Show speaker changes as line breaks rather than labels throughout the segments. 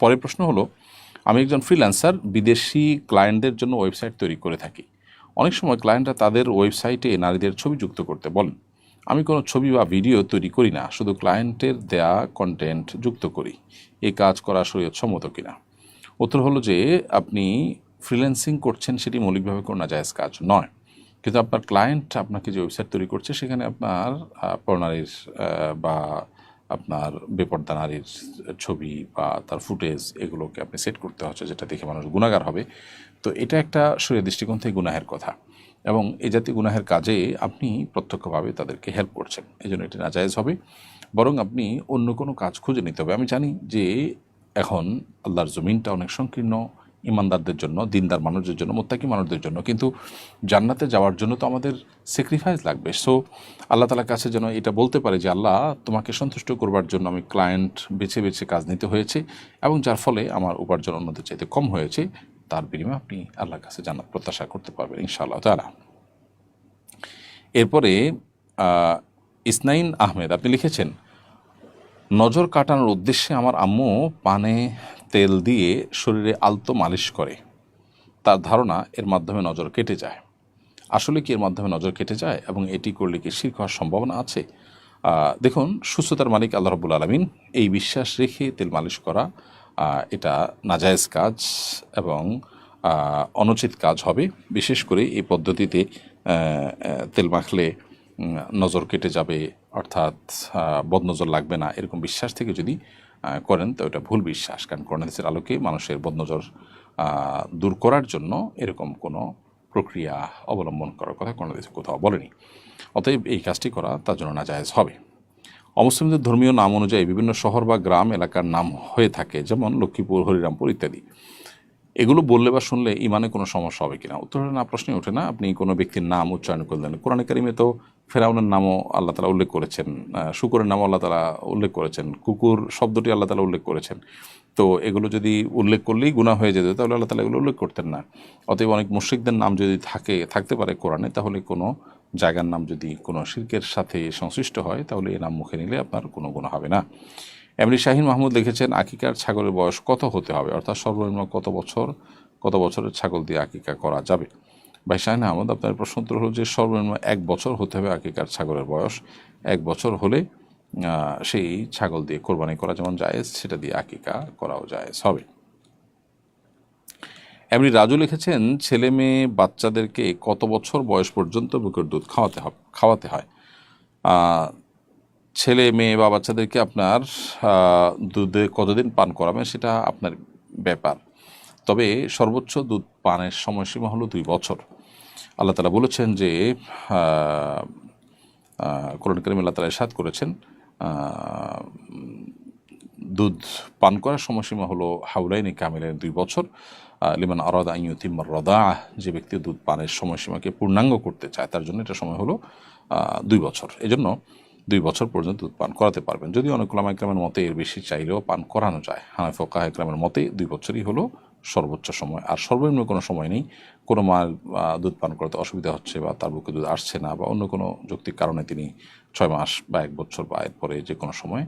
পরের প্রশ্ন হলো আমি একজন ফ্রিল্যান্সার বিদেশি ক্লায়েন্টদের জন্য ওয়েবসাইট তৈরি করে থাকি। অনেক সময় ক্লায়েন্টরা তাদের ওয়েবসাইটে নারীদের ছবি যুক্ত করতে বলেন। আমি কোনো ছবি বা ভিডিও তৈরি করি না শুধু ক্লায়েন্টের দেয়া কন্টেন্ট যুক্ত করি। এই কাজ করা শরীয়ত সম্মত কিনা? উত্তর হলো যে আপনি ফ্রিল্যান্সিং করছেন সেটি মৌলিকভাবে কোনো নাজায়জ কাজ নয়। কিন্তু আপনার ক্লায়েন্ট আপনাকে যে ওয়েবসাইট তৈরি করছে সেখানে আপনার আহ, বা আপনার বেপর্দা নারীর ছবি বা তার ফুটেজ এগুলোকে আপনি সেট করতে হচ্ছে, যেটা দেখে মানুষ গুণাগার হবে। তো এটা একটা শরীর দৃষ্টিকোণ থেকে গুনাহের কথা। এবং এই জাতীয় গুনাহের কাজে আপনি প্রত্যক্ষভাবে তাদেরকে হেল্প করছেন। এই জন্য এটি নাজায়েজ হবে। বরং আপনি অন্য কোনো কাজ খুঁজে নিতে হবে। আমি জানি যে এখন আল্লাহর জমিনটা অনেক সংকীর্ণ। ইমানদারদের জন্য, দিনদার মানুষদের জন্য, মোত্তাকি মানুষদের জন্য। কিন্তু জান্নাতে যাওয়ার জন্য তো আমাদের স্যাক্রিফাইস লাগবে। সো আল্লাহ তালার কাছে যেন এটা বলতে পারে যে, আল্লাহ, তোমাকে সন্তুষ্ট করবার জন্য আমি ক্লায়েন্ট বেছে বেছে কাজ নিতে হয়েছে এবং যার ফলে আমার উপার্জন অন্যদের চাইতে কম হয়েছে। তার বিনিময়ে আপনি আল্লাহর কাছে জান্নাত প্রত্যাশা করতে পারবেন ইনশাআল্লাহ তালা এরপরে ইসনাইন আহমেদ, আপনি লিখেছেন, নজর কাটানোর উদ্দেশ্যে আমার আম্মু পানে তেল দিয়ে শরীরে আলতো মালিশ করে। তার ধারণা এর মাধ্যমে নজর কেটে যায়। আসলে কি এর মাধ্যমে নজর কেটে যায় এবং এটি করলে কি শির হওয়ার সম্ভাবনা আছে? দেখুন, সুস্থতার মালিক আল্লাহ রবুল আলমিন এই বিশ্বাস রেখে তেল মালিশ করা এটা নাজায়েজ কাজ এবং অনুচিত কাজ হবে। বিশেষ করে এই পদ্ধতিতে তেল মাখলে নজর কেটে যাবে, অর্থাৎ বদনজর লাগবে না, এরকম বিশ্বাস থেকে যদি করেন, তো ওটা ভুল বিশ্বাস, কারণ করোনাদিসের আলোকে মানুষের বদনজর দূর করার জন্য এরকম কোনো প্রক্রিয়া অবলম্বন করার কথা করোনাদিসে কোথাও বলেনি। অতএব এই কাজটি করা তার জন্য নাজায়জ হবে। অমুসলিমদের ধর্মীয় নাম অনুযায়ী বিভিন্ন শহর বা গ্রাম এলাকার নাম হয়ে থাকে, যেমন লক্ষ্মীপুর, হরিরামপুর ইত্যাদি। এগুলো বললে বা শুনলে ইমানে কোনো সমস্যা হবে কিনা? উত্তর না প্রশ্নই ওঠে না। আপনি কোনো ব্যক্তির নাম উচ্চারণ করলেন। কোরআন কারিমে তো ফেরাউনের নামও আল্লাহ তালা উল্লেখ করেছেন শুকরের নামও আল্লাহ তালা উল্লেখ করেছেন, কুকুর শব্দটি আল্লাহ তালা উল্লেখ করেছেন। তো এগুলো যদি উল্লেখ করলেই গুণা হয়ে যেত, তাহলে আল্লাহ তালা এগুলো উল্লেখ করতেন না। অতএব অনেক মুশ্রিকদের নাম যদি থাকে, থাকতে পারে কোরআনে, তাহলে কোনো জায়গার নাম যদি কোনো শিল্পের সাথে সংশ্লিষ্ট হয়, তাহলে এই নাম মুখে নিলে আপনার কোনো গুণা হবে না। এমনি শাহিন মাহমুদ লিখেছেন, আকিকার ছাগলের বয়স কত হতে হবে? অর্থাৎ সর্বনিম্ন কত বছর, কত বছরের ছাগল দিয়ে আকিকা করা যাবে? ভাই শাহিন আহমদ, আপনার প্রশ্ন উত্তর হলো যে সর্বনিম্ন এক বছর হতে হবে আকিকার ছাগলের বয়স। এক বছর হলে সেই ছাগল দিয়ে কোরবানি করা যেমন জায়েজ, সেটা দিয়ে আকিকা করাও জায়েজ হবে। এমনি রাজু লিখেছেন, ছেলে মেয়ে বাচ্চাদেরকে কত বছর বয়স পর্যন্ত বুকের দুধ খাওয়াতে হবে, খাওয়াতে হয়? ছেলে, মেয়ে বা বাচ্চাদেরকে আপনার দুধে কতদিন পান করাবেন সেটা আপনার ব্যাপার। তবে সর্বোচ্চ দুধ পানের সময়সীমা হলো দুই বছর। আল্লাহ তালা বলেছেন যে কোরআন করিম আল্লাহ তালা সাদ করেছেন দুধ পান করার সময়সীমা হলো হাউলাইনি কামিলের দুই বছর। লিমান আরাদা ইউতিম্মার রদা যে ব্যক্তি দুধ পানের সময়সীমাকে পূর্ণাঙ্গ করতে চায়, তার জন্য এটা সময় হলো দুই বছর। এজন্য দুই বছর পর্যন্ত দুধ পান করাতে পারবেন। যদি অনেক একরামের মতে এর বেশি চাইলেও পান করানো যায়। হানাফ ফোকাহ একরামের মতে দুই বছরই হলো সর্বোচ্চ সময়। আর সর্বনিম্ন কোনো সময় নেই। কোনো মা দুধ পান করতে অসুবিধা হচ্ছে বা তার বুকে দুধ আসছে না বা অন্য কোনো যৌক্তিক কারণে তিনি ছয় মাস বা এক বছর বা এরপরে যে কোনো সময়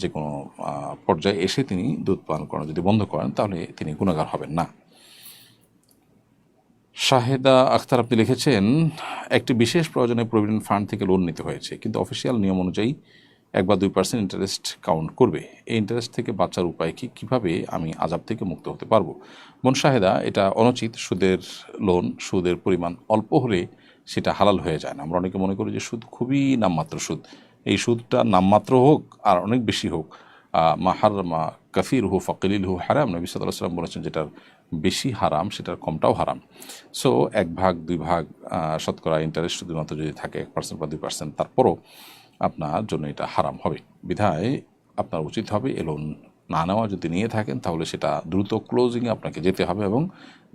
যে কোনো পর্যায়ে এসে তিনি দুধ পান করানো যদি বন্ধ করেন, তাহলে তিনি গুণাগার হবেন না। শাহেদা আখতার আপনি লিখেছেন, একটি বিশেষ প্রয়োজনে প্রভিডেন্ট ফান্ড থেকে লোন নিতে হয়েছে, কিন্তু অফিসিয়াল নিয়ম অনুযায়ী এক বা দুই পার্সেন্ট ইন্টারেস্ট কাউন্ট করবে। এই ইন্টারেস্ট থেকে বাঁচার উপায় কি? কীভাবে আমি আজাব থেকে মুক্ত হতে পারব? মন শাহেদা, এটা অনুচিত। সুদের লোন, সুদের পরিমাণ অল্প হলে সেটা হালাল হয়ে যায় না। আমরা অনেকে মনে করি যে সুদ খুবই নামমাত্র সুদ। এই সুদটা নামমাত্র হোক আর অনেক বেশি হোক মা হার মা কাফির হু ফকিলিল হু হারাম। নবী সাল্লাহ সাল্লাম বলেছেন যেটার বেশি হারাম, সেটার কমটাও হারাম। সো এক ভাগ, দুই ভাগ শতকরা ইন্টারেস্ট শুধুমাত্র যদি থাকে, এক পার্সেন্ট বা দুই পার্সেন্ট তারপরও আপনার জন্য এটা হারাম হবে। বিধায় আপনার উচিত হবে এ লোন না নেওয়া যদি নিয়ে থাকেন, তাহলে সেটা দ্রুত ক্লোজিংয়ে আপনাকে যেতে হবে এবং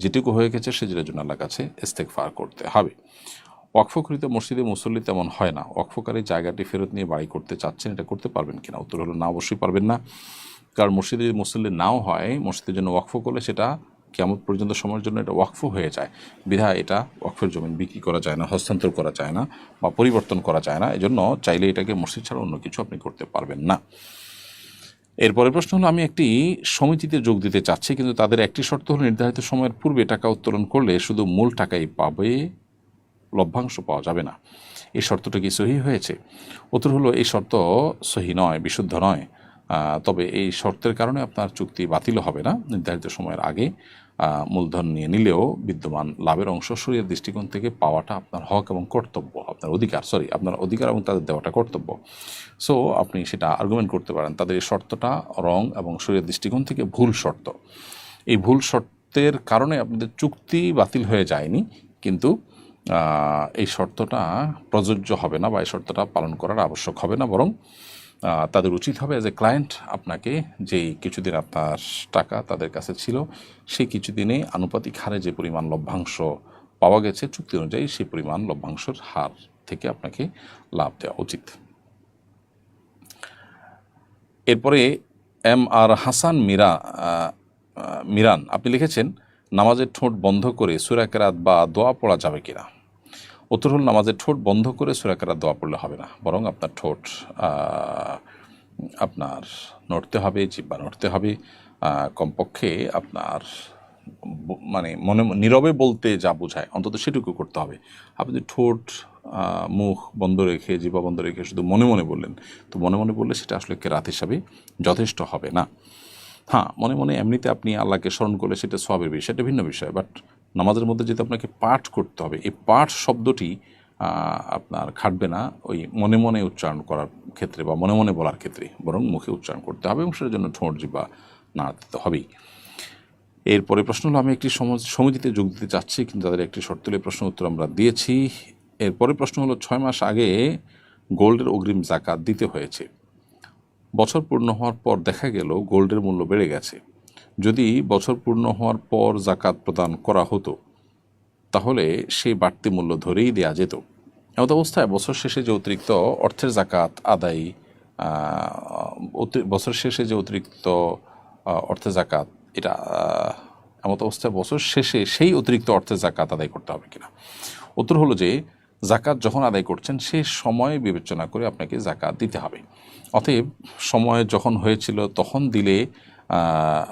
যেটুকু হয়ে গেছে সেটার জন্য আল্লাহর কাছে ইস্তেকফার করতে হবে। ওয়াকফকৃত মসজিদে মুসল্লি তেমন হয় না। ওয়াকফকারী জায়গাটি ফেরত নিয়ে বাড়ি করতে চাচ্ছেন, এটা করতে পারবেন কিনা? উত্তর হলো না, অবশ্যই পারবেন না। কারণ মসজিদে যদি মুসল্লি নাও হয়, মসজিদের জন্য ওয়াকফ করলে সেটা কেমন পর্যন্ত সময়ের জন্য এটা ওয়াকফ হয়ে যায়। বিধায় এটা ওয়াকফের জমিন বিক্রি করা যায় না, হস্তান্তর করা যায় না বা পরিবর্তন করা যায় না। এজন্য চাইলে এটাকে মসজিদ ছাড়া অন্য কিছু আপনি করতে পারবেন না। এরপরের প্রশ্ন হলো, আমি একটি সমিতিতে যোগ দিতে চাচ্ছি, কিন্তু তাদের একটি শর্ত হলো, নির্ধারিত সময়ের পূর্বে টাকা উত্তোলন করলে শুধু মূল টাকাই পাবে, লভ্যাংশ পাওয়া যাবে না। এই শর্তটা কি সহি হয়েছে? উত্তর হলো, এই শর্ত সহি নয়, বিশুদ্ধ নয়। তবে এই শর্তের কারণে আপনার চুক্তি বাতিল হবে না, নির্ধারিত সময়ের আগে। মূলধন নিয়ে নিলেও বিদ্যমান লাভের অংশ শরীরের দৃষ্টিকোণ থেকে পাওয়াটা আপনার হক এবং কর্তব্য, আপনার অধিকার সরি আপনার অধিকার এবং তাদের দেওয়াটা কর্তব্য। সো আপনি সেটা আর্গুমেন্ট করতে পারেন, তাদের এই শর্তটা রং এবং শরীরের দৃষ্টিকোণ থেকে ভুল শর্ত। এই ভুল শর্তের কারণে আপনাদের চুক্তি বাতিল হয়ে যায়নি, কিন্তু এই শর্তটা প্রযোজ্য হবে না বা এই শর্তটা পালন করার আবশ্যক হবে না, বরং তাদের উচিত হবে এ ক্লায়েন্ট আপনাকে যেই কিছুদিন আপনার টাকা তাদের কাছে ছিল, সেই কিছুদিনে আনুপাতিক হারে যে পরিমাণ লভ্যাংশ পাওয়া গেছে, চুক্তি অনুযায়ী সেই পরিমাণ লভ্যাংশের হার থেকে আপনাকে লাভ দেওয়া উচিত। এরপরে এম আর হাসান মিরা মিরান, আপনি লিখেছেন, নামাজের ঠোঁট বন্ধ করে সুরাকেরাত বা দোয়া পড়া যাবে কিনা? উত্তর হল নামাজের ঠোঁট বন্ধ করে সুরাকেরাত দোয়া পড়লে হবে না। বরং আপনার ঠোঁট আপনার নড়তে হবে জিব্বা নড়তে হবে কমপক্ষে আপনার মানে মনে, নীরবে বলতে যা বোঝায় অন্তত সেটুকু করতে হবে। আপনি ঠোঁট মুখ বন্ধ রেখে জিবা বন্ধ রেখে শুধু মনে মনে বললেন, তো মনে মনে বললে সেটা আসলে কেরাত হিসাবে যথেষ্ট হবে না। হ্যাঁ মনে মনে এমনিতে আপনি আল্লাহকে স্মরণ করলে সেটা সবের বিষয় এটা ভিন্ন বিষয় বাট নামাজের মধ্যে যেহেতু আপনাকে পাঠ করতে হবে, এই পাঠ শব্দটি আপনার খাটবে না ওই মনে মনে উচ্চারণ করার ক্ষেত্রে বা মনে মনে বলার ক্ষেত্রে, বরং মুখে উচ্চারণ করতে হবে এবং সেটার জন্য ঠোঁট জিবা নাড়াতে তো হবেই। এরপরে প্রশ্ন হলো, আমি একটি সম- সমিতিতে যোগ দিতে চাচ্ছি, কিন্তু তাদের একটি শর্তলে প্রশ্ন উত্তর আমরা দিয়েছি। এরপরে প্রশ্ন হলো, ছয় মাস আগে গোল্ডের অগ্রিম জাকাত দিতে হয়েছে। বছর পূর্ণ হওয়ার পর দেখা গেল, গোল্ডের মূল্য বেড়ে গেছে। যদি বছর পূর্ণ হওয়ার পর জাকাত প্রদান করা হতো, তাহলে সেই বাড়তি মূল্য ধরেই দেয়া যেত। এমত অবস্থায় বছর শেষে যে অতিরিক্ত অর্থের জাকাত আদায় বছর শেষে যে অতিরিক্ত অর্থের জাকাত, এটা এমত অবস্থায় বছর শেষে সেই অতিরিক্ত অর্থের জাকাত আদায় করতে হবে কিনা? উত্তর হলো যে, জাকাত যখন আদায় করছেন, সে সময় বিবেচনা করে আপনাকে জাকাত দিতে হবে। অতএব সময় যখন হয়েছিল তখন দিলে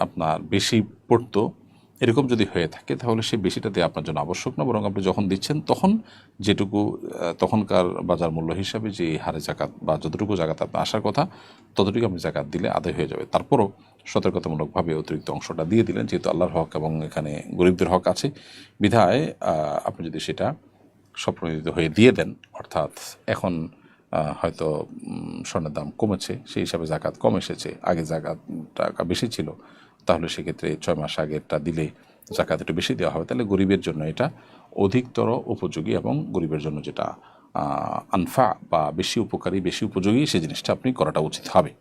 আপনার বেশি পড়তো, এরকম যদি হয়ে থাকে, তাহলে সেই বেশিটা দেওয়া আপনার জন্য আবশ্যক না। বরং আপনি যখন দিচ্ছেন, তখন যেটুকু তখনকার বাজার মূল্য হিসাবে যে হারে জাকাত বা যতটুকু জাকাত আপনার আসার কথা, ততটুকু আপনি জাকাত দিলে আদায় হয়ে যাবে। তারপরও সতর্কতামূলকভাবে অতিরিক্ত অংশটা দিয়ে দিলেন, যেহেতু আল্লাহর হক এবং এখানে গরিবদের হক আছে। বিধায় আপনি যদি সেটা স্বপ্নদিত হয়ে দিয়ে দেন, অর্থাৎ এখন হয়তো স্বর্ণের দাম কমেছে, সেই হিসাবে জাকাত কম এসেছে। আগে জাকাত টাকা বেশি ছিল, তাহলে সেক্ষেত্রে ছয় মাস আগেরটা দিলে জাকাত একটু বেশি দেওয়া হবে। তাহলে গরিবের জন্য এটা অধিকতর উপযোগী এবং গরিবের জন্য যেটা আনফা বা বেশি উপকারী, বেশি উপযোগী সেই জিনিসটা আপনি করাটা উচিত হবে।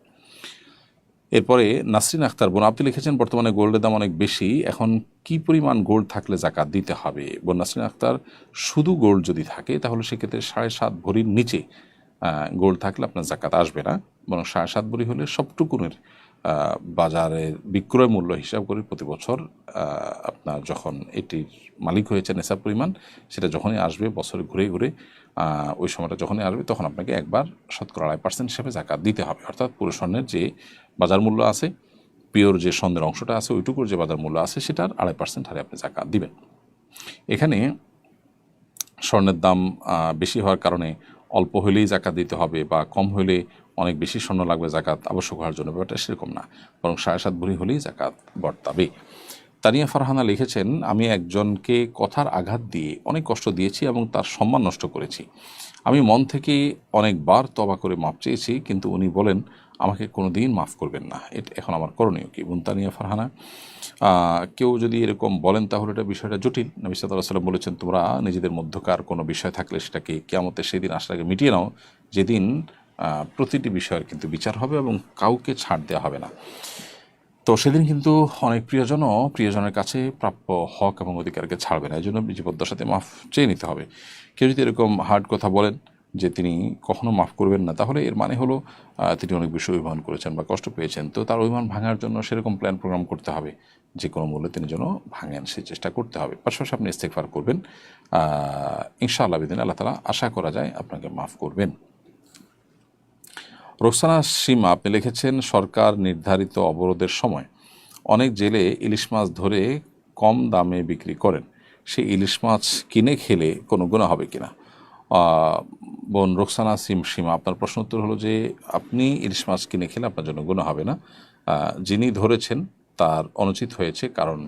এরপরে নাসরিন আখতার বোন, আপনি লিখেছেন, বর্তমানে গোল্ডের দাম অনেক বেশি, এখন কি পরিমাণ গোল্ড থাকলে জাকাত দিতে হবে? বোন নাসরিন আখতার, শুধু গোল্ড যদি থাকে, তাহলে সেক্ষেত্রে সাড়ে সাত ভরির নিচে গোল্ড থাকলে আপনার জাকাত আসবে না। বরং সাড়ে সাত ভরি হলে সবটুকুনের আহ, বাজারের বিক্রয় মূল্য হিসাব করে প্রতি বছর আপনার যখন এটির মালিক হয়েছে নেশার পরিমাণ সেটা যখনই আসবে বছরে ঘুরে ঘুরে ওই সময়টা যখনই আসবে তখন আপনাকে একবার শতকরা আড়াই পার্সেন্ট হিসাবে জাকাত দিতে হবে। অর্থাৎ পুরো স্বর্ণের যে বাজার মূল্য আছে পিওর যে স্বর্ণের অংশটা আছে ওইটুকুর যে বাজার মূল্য আছে সেটার আড়াই পার্সেন্ট হারে আপনি জাকাত দিবেন। এখানে স্বর্ণের দাম বেশি হওয়ার কারণে অল্প হলেই জাকাত দিতে হবে বা কম হলে অনেক বেশি স্বর্ণ লাগবে জাকাত আবশ্যক হওয়ার জন্য। ব্যাপারটা সেরকম না, বরং সাড়ে সাত ভরি হলেই জাকাত বর্তাবে। তানিয়া ফারহানা লিখেছেন, আমি একজনকে কথার আঘাত দিয়ে অনেক কষ্ট দিয়েছি এবং তার সম্মান নষ্ট করেছি। আমি মন থেকে অনেকবার তবা করে মাপ চেয়েছি, কিন্তু উনি বলেন আমাকে কোনো দিন মাফ করবেন না। এটা, এখন আমার করণীয় কি? বুনতানিয়া ফারহানা কেউ যদি এরকম বলেন তাহলে এটা বিষয়টা জটিল। নবী সাল্লাহ সাল্লাম বলেছেন, তোমরা নিজেদের মধ্যকার কোনো বিষয় থাকলে সেটাকে কেয়ামতের সেই দিন আসার মিটিয়ে নাও, যেদিন প্রতিটি বিষয়ের কিন্তু বিচার হবে এবং কাউকে ছাড় দেওয়া হবে না। তো সেদিন কিন্তু অনেক প্রিয়জনও প্রিয়জনের কাছে প্রাপ্য হক এবং অধিকারকে ছাড়বে না। এই জন্য জীবদ্দশাতে মাফ চেয়ে নিতে হবে। কেউ যদি এরকম হার্ড কথা বলেন যে তিনি কখনো মাফ করবেন না। তাহলে এর মানে হলো তিনি অনেক বেশি অভিমান করেছেন বা কষ্ট পেয়েছেন। তো তার অভিমান ভাঙার জন্য সেরকম প্ল্যান প্রোগ্রাম করতে হবে, যে কোনো মূল্যে তিনি যেন ভাঙেন সেই চেষ্টা করতে হবে। পাশাপাশি আপনি ইস্তেকফার করবেন। ইনশাআল্লাহ বিদিন আল্লাহ তালা আশা করা যায় আপনাকে মাফ করবেন। রোকসানা সীমা, আপনি লিখেছেন, সরকার নির্ধারিত অবরোধের সময় অনেক জেলে ইলিশ মাছ ধরে কম দামে বিক্রি করেন। সেই ইলিশ মাছ কিনে খেলে কোনো গুণা হবে কিনা? বোন রোকসানা সিম সীমা, আপনার প্রশ্ন উত্তর হলো যে আপনি ইলিশ মাছ কিনে খেলে আপনার জন্য গুণা হবে না। যিনি ধরেছেন তার অনুচিত হয়েছে, কারণ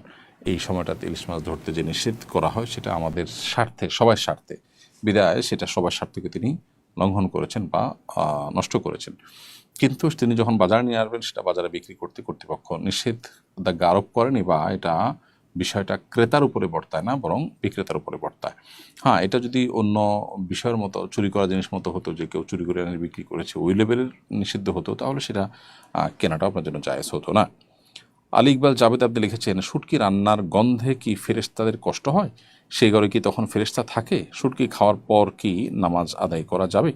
এই সময়টাতে ইলিশ মাছ ধরতে যে নিষেধ করা হয়, সেটা আমাদের স্বার্থে, সবার স্বার্থে। বিদায়, সেটা সবার স্বার্থকে তিনি লঙ্ঘন করেছেন বা নষ্ট করেছেন। কিন্তু তিনি যখন বাজারে নিয়ে আসবেন, সেটা বাজারে বিক্রি করতে কর্তৃপক্ষ নিষেধাজ্ঞা আরোপ করেনি বা এটা বিষয়টা ক্রেতার উপরে বর্তায় না, বরং বিক্রেতার উপরে বর্তায়। হ্যাঁ এটা যদি অন্য বিষয়ের মতো, চুরি করা জিনিস মতো হতো, যে কেউ চুরি করে এনে বিক্রি করেছে, ওই লেভেলের নিষিদ্ধ হতো, তাহলে সেটা কেনাটাও আপনার জন্য জায়েজ হতো না। আলী ইকবাল জাভেদ আব্দি লিখেছেন, শুটকি রান্নার গন্ধে কি ফেরেশতাদের কষ্ট হয়? সেই ঘরে কি তখন ফেরেশতা থাকে? শুটকি খাওয়ার পর কি নামাজ আদায় করা যাবে?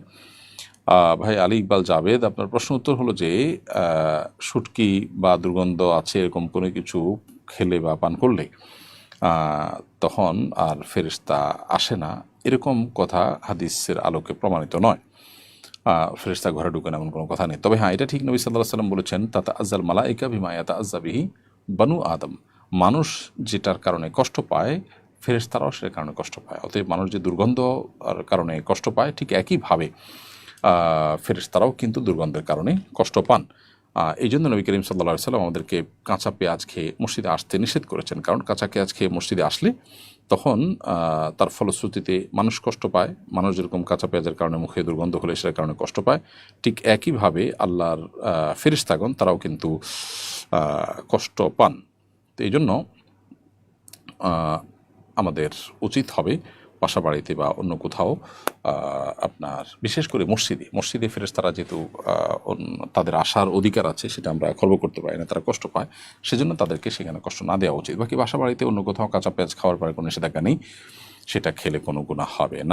ভাই আলী ইকবাল জাভেদ আপনার প্রশ্ন উত্তর হলো যে শুটকি বা দুর্গন্ধ আছে এরকম কোনো কিছু খেলে বা পান করলে তখন আর ফেরেশতা আসে না। এরকম কথা হাদিসের আলোকে প্রমাণিত নয়। আহ, ফেরেশতা ঘরে ঢুকেন এমন কোনো কথা নেই। তবে হ্যাঁ এটা ঠিক নবী সাল্লাহ সাল্লাম বলেছেন তাতা আজ্জাল মালাইকা বিমা ইয়াতা আজ্জাবিহি বানু আদম। মানুষ যেটার কারণে কষ্ট পায় ফেরেশতারাও সেটার কারণে কষ্ট পায়। অতএব মানুষ যে দুর্গন্ধ কারণে কষ্ট পায় ঠিক একইভাবে আহ, ফেরেশতারাও কিন্তু দুর্গন্ধের কারণে কষ্ট পান। এই জন্য নবী করিম সাল্লা সাল্লাম আমাদেরকে কাঁচা পেঁয়াজ খেয়ে মসজিদে আসতে নিষেধ করেছেন। কারণ কাঁচা পেঁয়াজ খেয়ে মসজিদে আসলে তখন তার ফলশ্রুতিতে মানুষ কষ্ট পায়। মানুষ যেরকম কাঁচা পেঁয়াজের কারণে মুখে দুর্গন্ধ হলে সেটার কারণে কষ্ট পায় ঠিক একইভাবে আল্লাহর আহ, ফেরেশতাগণ তারাও কিন্তু কষ্ট পান। তো এই জন্য আমাদের উচিত হবে বাসা বাড়িতে বা অন্য কোথাও আপনার বিশেষ করে মসজিদে মসজিদে ফেরেস তারা যেহেতু তাদের আসার অধিকার আছে, সেটা আমরা খর্ব করতে পারি না, তারা কষ্ট পায়, সেজন্য তাদেরকে সেখানে কষ্ট না দেওয়া উচিত। বাকি বাসা বাড়িতে অন্য কোথাও কাঁচা পেঁয়াজ খাওয়ার পরে কোনো নিষেধাজ্ঞা নেই, সেটা খেলে কোনো গুণা হবে না।